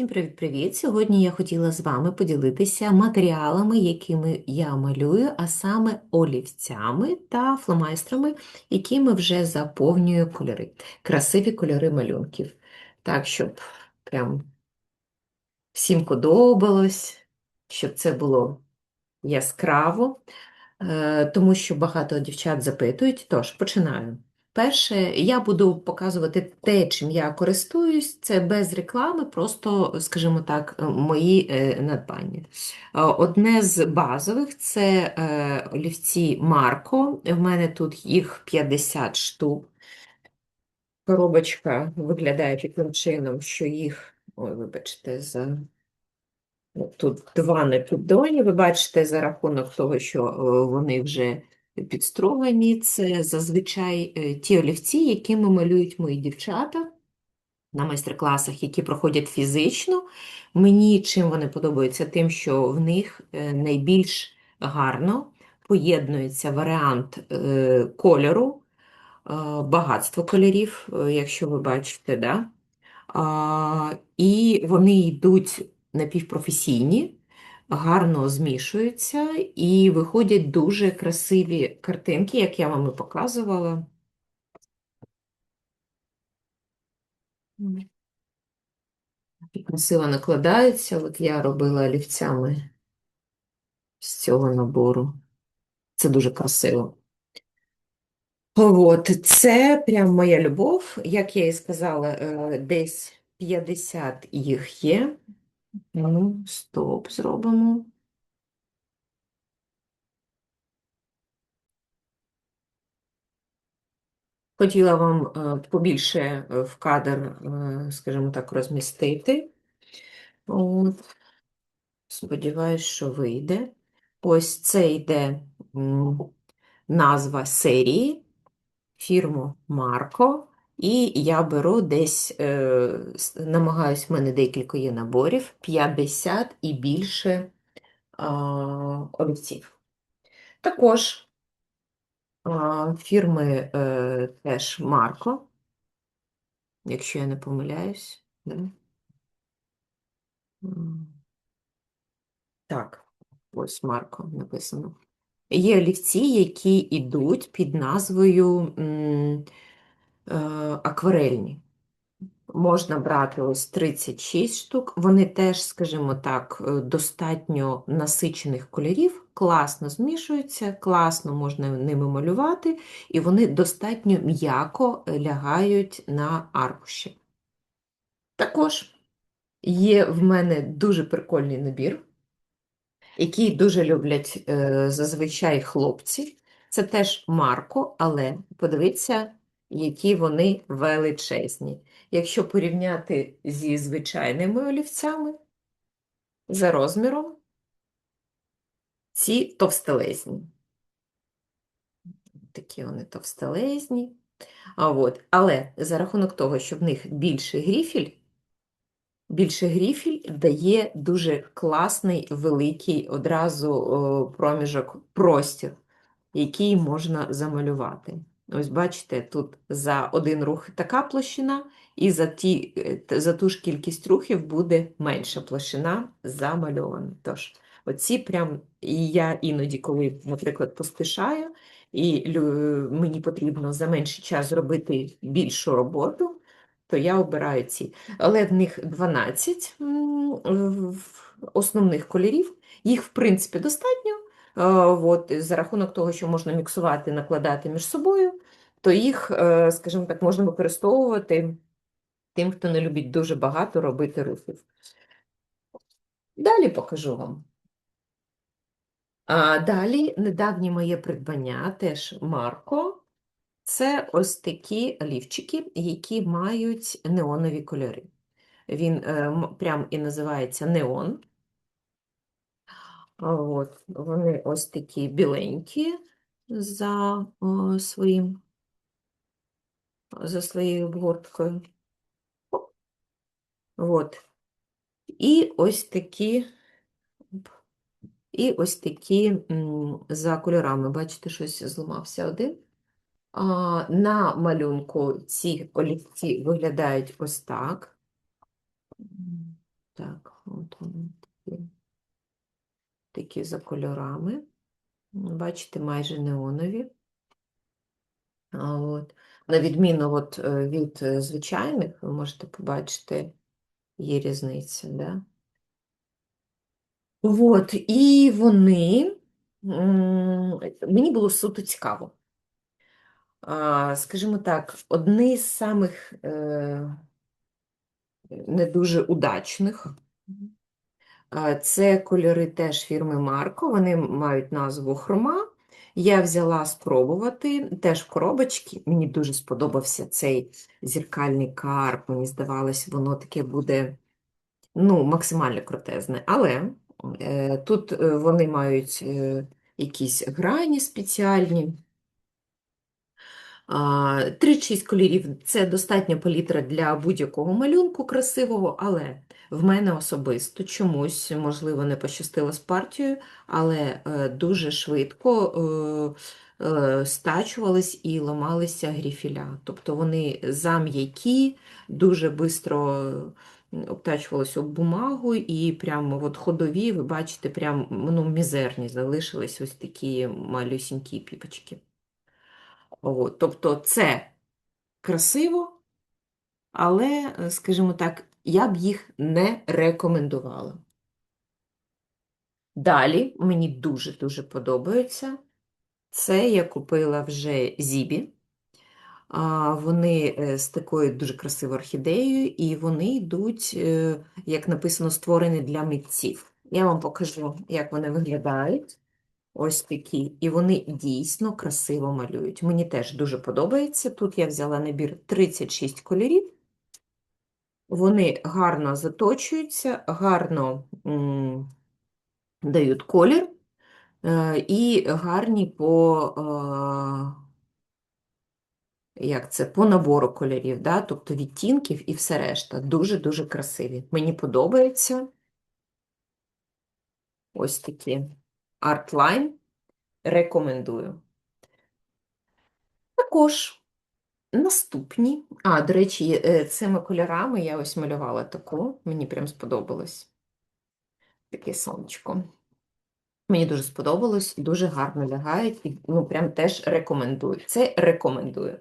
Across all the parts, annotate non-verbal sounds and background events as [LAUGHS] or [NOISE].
Всім привіт-привіт! Сьогодні я хотіла з вами поділитися матеріалами, якими я малюю, а саме олівцями та фломайстрами, якими вже заповнюю кольори, красиві кольори малюнків. Так, щоб прям всім подобалось, щоб це було яскраво, е, тому що багато дівчат запитують. Тож, починаю. Перше, я буду показувати те, чим я користуюсь, це без реклами, просто, скажімо так, е, мої е, надбання. Е, Одне з базових це олівці Марко. В мене тут їх 50 штук. Коробочка виглядає таким чином, що їх, ой, вибачте, за тут два на піддоні. Ви бачите, за рахунок того, що вони вже підстровані, це зазвичай е, ті олівці, якими малюють мої дівчата на майстер-класах, які проходять фізично. Мені чим вони подобаються? Тим, що в них е, найбільш гарно поєднується варіант е, кольору, багатство кольорів, якщо ви бачите, да? І вони йдуть напівпрофесійні, гарно змішуються і виходять дуже красиві картинки, як я вам і показувала. Красиво накладаються. От я робила олівцями з цього набору. Це дуже красиво. От, це прям моя любов. Як я і сказала, е, десь 50 їх є. Ну, стоп зробимо. Хотіла вам е, побільше е, в кадр, е, скажімо так, розмістити. От. Сподіваюсь, що вийде. Ось це йде назва серії, фірму Марко. І я беру десь, е, намагаюсь, в мене декілька є наборів, 50 і більше а, олівців. Також фірми е, теж Марко, якщо я не помиляюсь. Так, ось Марко написано. Є олівці, які йдуть під назвою е, акварельні. Можна брати ось 36 штук. Вони теж, скажімо так, е, достатньо насичених кольорів, класно змішуються, класно можна ними малювати, і вони достатньо м'яко лягають на аркуші. Також є в мене дуже прикольний набір, який дуже люблять е, зазвичай хлопці. Це теж Марко, але подивіться, які вони величезні. Якщо порівняти зі звичайними олівцями за розміром, ці товстелезні. Такі вони товстелезні. А от. Але за рахунок того, що в них більший гріфіль, більше гріфіль дає дуже класний, великий одразу проміжок, простір, який можна замалювати. Ось бачите, тут за один рух така площина, і за, ті, е, за ту ж кількість рухів буде менша площина замальована. Тож, оці прям, і я іноді, коли, наприклад, поспішаю, і мені потрібно за менший час зробити більшу роботу, то я обираю ці. Але в них 12 основних кольорів, їх, в принципі, достатньо. Е, От, за рахунок того, що можна міксувати, накладати між собою, то їх, е, скажімо так, можна використовувати тим, хто не любить дуже багато робити рухів. Далі покажу вам. А далі недавнє моє придбання, теж Марко. Це ось такі олівчики, які мають неонові кольори. Він е, прям і називається неон. От, вони ось такі біленькі за о, своїм, за своєю обгорткою. От. І ось такі, і ось такі за кольорами. Бачите, щось зламався один. А, на малюнку ці олівці виглядають ось так. Так, от вони такі, такі за кольорами. Бачите, майже неонові. А от, на відміну от, е, від е, звичайних, ви можете побачити, є різниця, да? От, і вони, мені було суто цікаво. Скажімо так, одні з самих е, не дуже удачних. Це кольори теж фірми Марко, вони мають назву Хрома. Я взяла спробувати теж в коробочці. Мені дуже сподобався цей зіркальний карп. Мені здавалось, воно таке буде ну, максимально крутезне. Але е, тут е, вони мають е, якісь грані спеціальні. А, 3-6 кольорів це достатня палітра для будь-якого малюнку красивого, але в мене особисто чомусь, можливо, не пощастило з партією, але е, дуже швидко е, е, стачувались і ламалися гріфіля. Тобто вони зам'які, дуже швидко обтачувалися об бумагу, і прямо от ходові, ви бачите, прям ну, мізерні залишились ось такі малюсінькі піпочки. От, тобто це красиво, але, е, скажімо так, я б їх не рекомендувала. Далі мені дуже-дуже подобаються. Це я купила вже Зібі. Вони е, з такою дуже красивою орхідеєю, і вони йдуть, е, як написано, створені для митців. Я вам покажу, як вони виглядають. Ось такі. І вони дійсно красиво малюють. Мені теж дуже подобається. Тут я взяла набір 36 кольорів. Вони гарно заточуються, гарно дають колір е, і гарні по, е, як це, по набору кольорів, да? тобто відтінків і все решта. Дуже-дуже красиві. Мені подобається ось такі артлайн. Рекомендую. Також наступні. А, до речі, е, цими кольорами я ось малювала таку, мені прям сподобалось. Таке сонечко. Мені дуже сподобалось, дуже гарно лягають, і ну, прям теж рекомендую. Це рекомендую.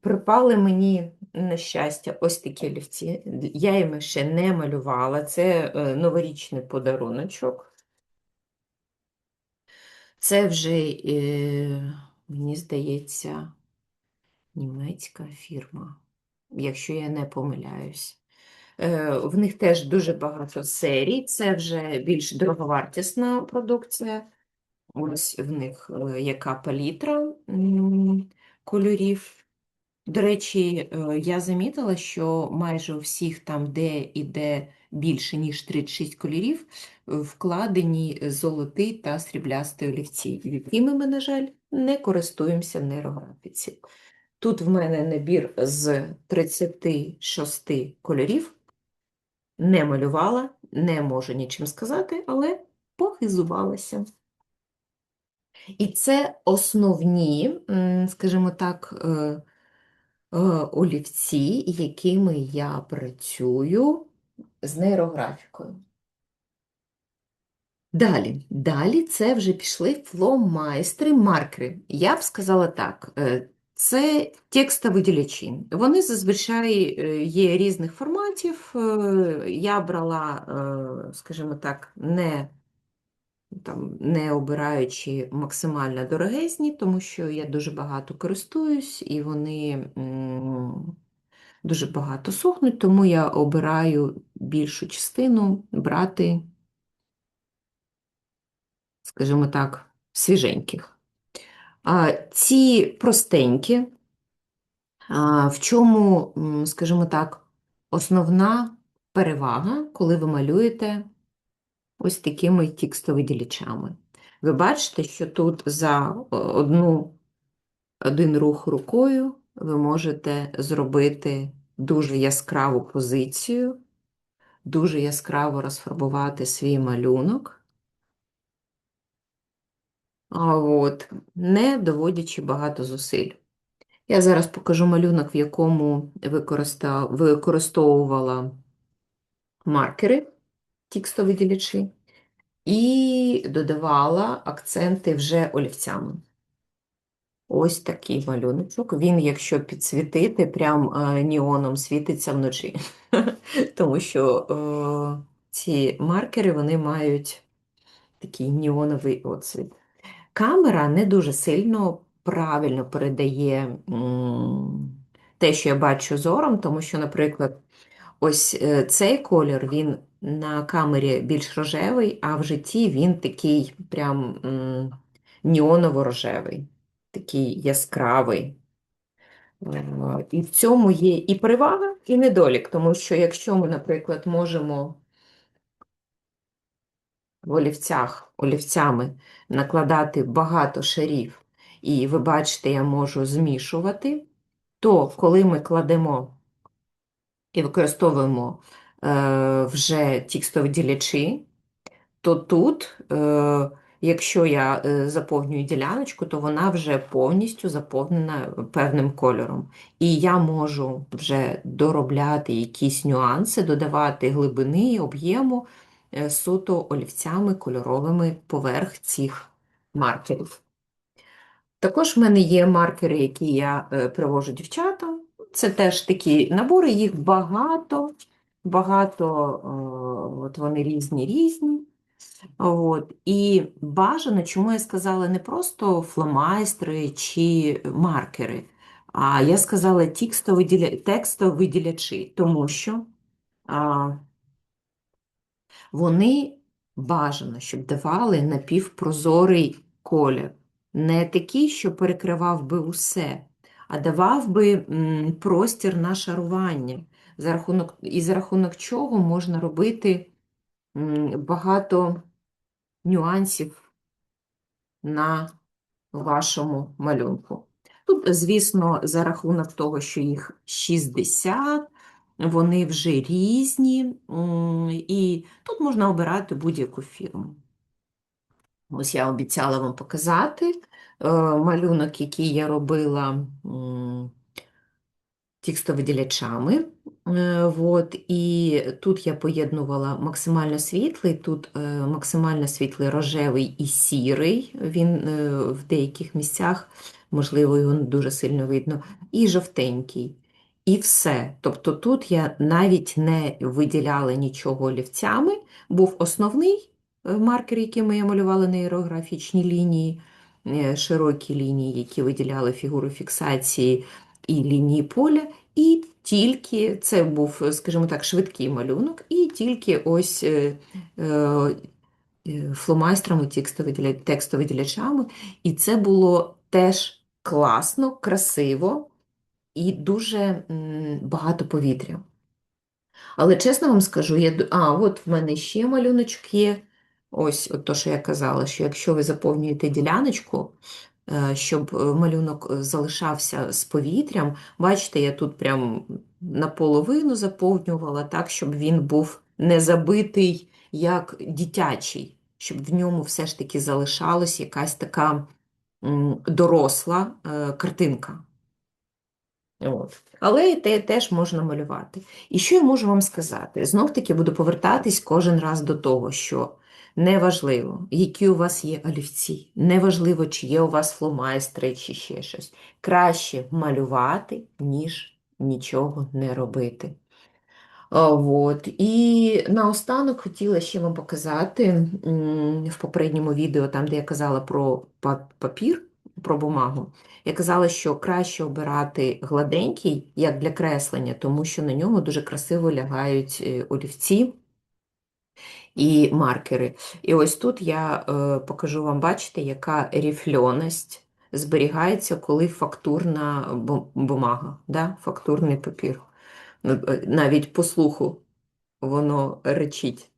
Припали мені, на щастя, ось такі олівці. Я їм ще не малювала. Це е, новорічний подаруночок. Це вже, е, мені здається, німецька фірма, якщо я не помиляюсь. Е, в них теж дуже багато серій, це вже більш дороговартісна продукція. Ось в них е, яка палітра кольорів. До речі, я замітила, що майже у всіх там, де іде більше, ніж 36 кольорів, вкладені золотий та сріблястий олівці, якими ми, на жаль, не користуємося в нейрографіці. Тут в мене набір з 36 кольорів, не малювала, не можу нічим сказати, але похизувалася. І це основні, скажімо так, е, е, олівці, якими я працюю з нейрографікою. Далі, далі це вже пішли фломайстри, маркери. Я б сказала так, е, це текстовиділячі. Вони зазвичай е, є різних форматів. Е, я брала, скажімо так, не там, не обираючи максимально дорогезні, тому що я дуже багато користуюсь і вони дуже багато сохнуть, тому я обираю більшу частину брати, скажімо так, свіженьких. Ці простенькі, в чому, скажімо так, основна перевага, коли ви малюєте ось такими текстовиділічами. Ви бачите, що тут за одну, один рух рукою ви можете зробити дуже яскраву позицію, дуже яскраво розфарбувати свій малюнок, от, не доводячи багато зусиль. Я зараз покажу малюнок, в якому використовувала маркери, текстовиділячі, і додавала акценти вже олівцями. Ось такий малюночок. Він, якщо підсвітити, прям е, неоном світиться вночі. [LAUGHS] Тому що е, ці маркери вони мають такий неоновий оцвіт. Камера не дуже сильно правильно передає те, що я бачу зором, тому що, наприклад, ось е, цей колір він на камері більш рожевий, а в житті він такий прям м, неоново-рожевий, такий яскравий. Е, І в цьому є і перевага, і недолік, тому що якщо ми, наприклад, можемо в олівцях, олівцями накладати багато шарів, і ви бачите, я можу змішувати, то коли ми кладемо і використовуємо е, вже текстові ділячі, то тут, е, якщо я е, заповнюю діляночку, то вона вже повністю заповнена певним кольором. І я можу вже доробляти якісь нюанси, додавати глибини, об'єму е, суто олівцями кольоровими поверх цих маркерів. Також в мене є маркери, які я е, привожу дівчатам. Це теж такі набори, їх багато, багато, от вони різні різні. От. І бажано, чому я сказала не просто фломайстери чи маркери, а я сказала текстовиділя... текстовиділячі, тому що а, вони бажано, щоб давали напівпрозорий колір. Не такий, що перекривав би усе, а давав би м, простір на шарування, за рахунок, і за рахунок чого можна робити багато нюансів на вашому малюнку. Тут, звісно, за рахунок того, що їх 60, вони вже різні, і тут можна обирати будь-яку фірму. Ось я обіцяла вам показати е, малюнок, який я робила текстовиділячами. Е, Вот, і тут я поєднувала максимально світлий, тут е, максимально світлий рожевий і сірий, він е, в деяких місцях, можливо, його дуже сильно видно, і жовтенький. І все. Тобто тут я навіть не виділяла нічого олівцями, був основний е, маркер, якими я малювала нейрографічні лінії, е, широкі лінії, які виділяли фігуру фіксації і лінії поля. І тільки це був, скажімо так, швидкий малюнок, і тільки ось е, е, е, фломайстрами, текстовиділя- текстовиділячами. І це було теж класно, красиво і дуже багато повітря. Але чесно вам скажу, я... а, от в мене ще малюночок є. Ось от то, що я казала, що якщо ви заповнюєте діляночку, щоб е, малюнок е, залишався з повітрям, бачите, я тут прям наполовину заповнювала так, щоб він був не забитий, як дитячий, щоб в ньому все ж таки залишалась якась така доросла е, картинка. От. Але і те теж можна малювати. І що я можу вам сказати? Знов-таки буду повертатись кожен раз до того, що неважливо, які у вас є олівці, неважливо, чи є у вас фломайстри, чи ще щось. Краще малювати, ніж нічого не робити. От. І наостанок хотіла ще вам показати в попередньому відео, там, де я казала про папір, про бумагу, я казала, що краще обирати гладенький, як для креслення, тому що на ньому дуже красиво лягають е, олівці і маркери. І ось тут я е, покажу вам, бачите, яка рифльоність зберігається, коли фактурна бумага, да? фактурний папір. Ну, е, Навіть по слуху воно речить.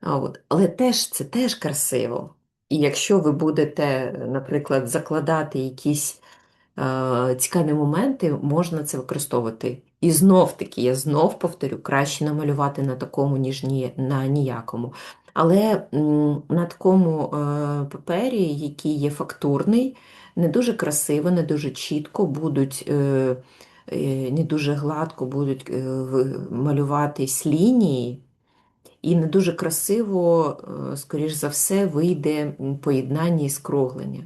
А от. Але теж це теж красиво. І якщо ви будете, наприклад, закладати якісь е, цікаві моменти, можна це використовувати. І знов таки, я знов повторю, краще намалювати на такому, ніж ні, на ніякому. Але на такому е, папері, який є фактурний, не дуже красиво, не дуже чітко будуть е, е, не дуже гладко будуть малюватись лінії, і не дуже красиво, скоріш за все, вийде поєднання і скруглення.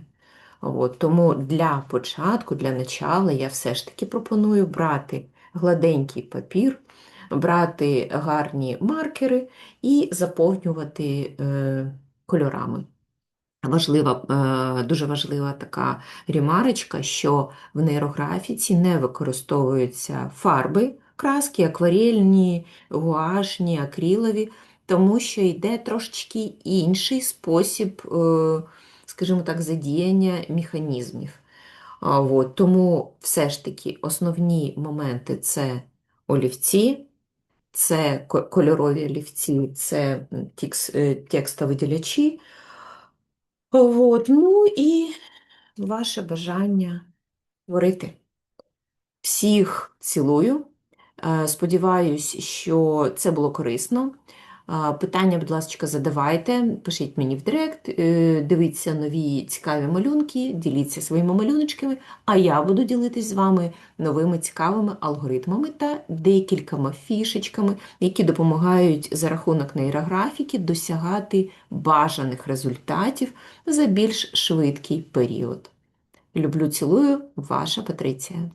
От, тому для початку, для начала я все ж таки пропоную брати гладенький папір, брати гарні маркери і заповнювати е, кольорами. Важлива, е, дуже важлива така ремарочка, що в нейрографіці не використовуються фарби, краски, акварельні, гуашні, акрилові, тому що йде трошечки інший спосіб, е, скажімо так, задіяння механізмів. От, Тому все ж таки основні моменти це олівці, це кольорові олівці, це е, текстовиділячі. От, ну і ваше бажання творити. Всіх цілую. Е, Сподіваюсь, що це було корисно. Питання, будь ласка, задавайте, пишіть мені в директ, е, дивіться нові цікаві малюнки, діліться своїми малюночками, а я буду ділитись з вами новими цікавими алгоритмами та декількома фішечками, які допомагають за рахунок нейрографіки досягати бажаних результатів за більш швидкий період. Люблю, цілую, ваша Патриція.